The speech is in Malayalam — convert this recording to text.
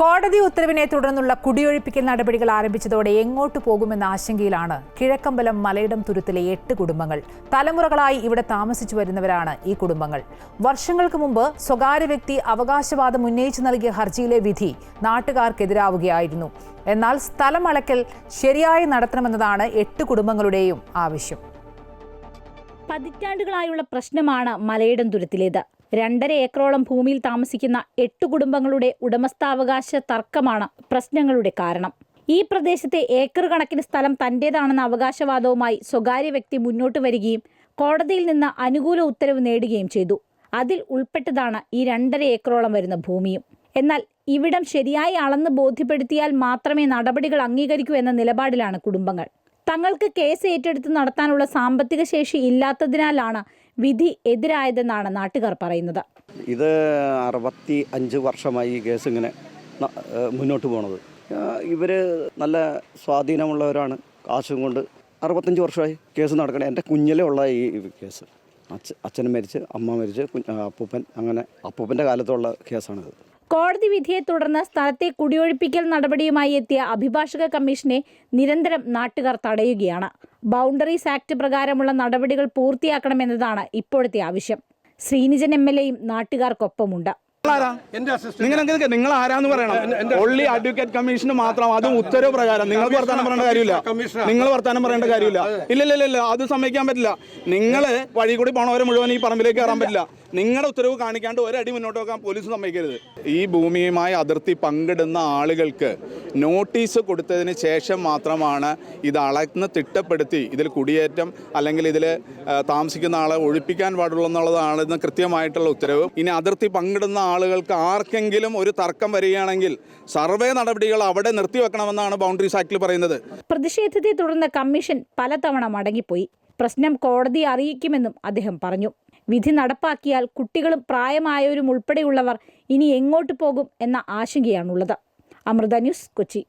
കോടതി ഉത്തരവിനെ തുടർന്നുള്ള കുടിയൊഴിപ്പിക്കൽ നടപടികൾ ആരംഭിച്ചതോടെ എങ്ങോട്ട് പോകുമെന്ന ആശങ്കയിലാണ്. കിഴക്കമ്പലം മലയിടം തുരുത്തിലെ എട്ട് കുടുംബങ്ങൾ. തലമുറകളായി ഇവിടെ താമസിച്ചു വരുന്നവരാണ് ഈ കുടുംബങ്ങൾ. വർഷങ്ങൾക്ക് മുമ്പ് സ്വകാര്യ വ്യക്തി അവകാശവാദം ഉന്നയിച്ചു നൽകിയ ഹർജിയിലെ വിധി നാട്ടുകാർക്കെതിരാവുകയായിരുന്നു. എന്നാൽ സ്ഥലം അളക്കൽ ശരിയായി നടത്തണമെന്നതാണ് എട്ട് കുടുംബങ്ങളുടെയും ആവശ്യം. പതിറ്റാണ്ടുകളായുള്ള പ്രശ്നമാണ് മലയിടം തുരുത്തിലേത്. രണ്ടര ഏക്കറോളം ഭൂമിയിൽ താമസിക്കുന്ന എട്ട് കുടുംബങ്ങളുടെ ഉടമസ്ഥാവകാശ തർക്കമാണ് പ്രശ്നങ്ങളുടെ കാരണം. ഈ പ്രദേശത്തെ ഏക്കർ കണക്കിന് സ്ഥലം തന്റേതാണെന്ന അവകാശവാദവുമായി സ്വകാര്യ വ്യക്തി മുന്നോട്ട് വരികയും കോടതിയിൽ നിന്ന് അനുകൂല ഉത്തരവ് നേടുകയും ചെയ്തു. അതിൽ ഉൾപ്പെട്ടതാണ് ഈ രണ്ടര ഏക്കറോളം വരുന്ന ഭൂമിയും. എന്നാൽ ഇവിടം ശരിയായി അളന്ന് ബോധ്യപ്പെടുത്തിയാൽ മാത്രമേ നടപടികൾ അംഗീകരിക്കൂ എന്ന നിലപാടിലാണ് കുടുംബങ്ങൾ. തങ്ങൾക്ക് കേസ് ഏറ്റെടുത്ത് നടത്താനുള്ള സാമ്പത്തിക ശേഷി ഇല്ലാത്തതിനാലാണ് വിധി എതിരായതെന്നാണ് നാട്ടുകാർ പറയുന്നത്. ഇത് അറുപത്തി അഞ്ച് വർഷമായി ഈ കേസ് ഇങ്ങനെ മുന്നോട്ട് പോണത്. ഇവർ നല്ല സ്വാധീനമുള്ളവരാണ്. കാശും കൊണ്ട് അറുപത്തഞ്ച് വർഷമായി കേസ് നടക്കണേ. എന്റെ കുഞ്ഞിലേ ഉള്ള ഈ കേസ്. അച്ഛൻ മരിച്ച് അമ്മ മരിച്ച് അപ്പൂപ്പൻ അങ്ങനെ അപ്പൂപ്പന്റെ കാലത്തുള്ള കേസാണിത്. കോടതി വിധിയെ തുടർന്ന് സ്ഥലത്തെ കുടിയൊഴിപ്പിക്കൽ നടപടിയുമായി എത്തിയ അഭിഭാഷക കമ്മീഷനെ നിരന്തരം നാട്ടുകാർ തടയുകയാണ്. ബൗണ്ടറീസ് ആക്ട് പ്രകാരമുള്ള നടപടികൾ പൂർത്തിയാക്കണമെന്നതാണ് ഇപ്പോഴത്തെ ആവശ്യം. ശ്രീനിജൻ എം എൽ എയും നാട്ടുകാർക്കൊപ്പമുണ്ട്. ആരാ? നിങ്ങൾ ആരാന്ന് പറയണം. ഒള്ളി അഡ്വക്കേറ്റ് കമ്മീഷന് മാത്രം. അതും ഉത്തരവ് പ്രകാരം. നിങ്ങൾക്ക് വർത്താനം പറയേണ്ട കാര്യമില്ല. നിങ്ങൾ വർത്താനം പറയേണ്ട കാര്യമില്ല. ഇല്ല ഇല്ല ഇല്ല, ഇല്ല. അത് സമ്മതിക്കാൻ പറ്റില്ല. നിങ്ങൾ വഴി കൂടി പോണവരെ മുഴുവൻ ഈ പറമ്പിലേക്ക് കയറാൻ പറ്റില്ല. നിങ്ങളുടെ ഉത്തരവ് കാണിക്കാണ്ട് ഒരടി മുന്നോട്ട് വെക്കാൻ പോലീസ് സമ്മതിക്കരുത്. ഈ ഭൂമിയുമായി അതിർത്തി പങ്കിടുന്ന ആളുകൾക്ക് നോട്ടീസ് കൊടുത്തതിന് ശേഷം മാത്രമാണ് ഇത് അളന്ന് തിട്ടപ്പെടുത്തി ഇതിൽ കുടിയേറ്റം അല്ലെങ്കിൽ ഇതിൽ താമസിക്കുന്ന ആളെ ഒഴിപ്പിക്കാൻ പാടുള്ളൂ എന്നുള്ളതാണെന്ന് കൃത്യമായിട്ടുള്ള ഉത്തരവ്. ഇനി അതിർത്തി പങ്കിടുന്ന ആളുകൾക്ക് ആർക്കെങ്കിലും ഒരു തർക്കം വരികയാണെങ്കിൽ സർവേ നടപടികൾ അവിടെ നിർത്തിവെക്കണമെന്നാണ് ബൗണ്ടറീസ് ആക്ടിൽ പറയുന്നത്. പ്രതിഷേധത്തെ തുടർന്ന് കമ്മീഷൻ പലതവണ മടങ്ങിപ്പോയി. പ്രശ്നം കോടതി അറിയിക്കുമെന്നും അദ്ദേഹം പറഞ്ഞു. വിധി നടപ്പാക്കിയാൽ കുട്ടികളും പ്രായമായവരും ഉൾപ്പെടെയുള്ളവർ ഇനി എങ്ങോട്ട് പോകും എന്ന ആശങ്കയാണുള്ളത്. അമൃത ന്യൂസ് കൊച്ചി.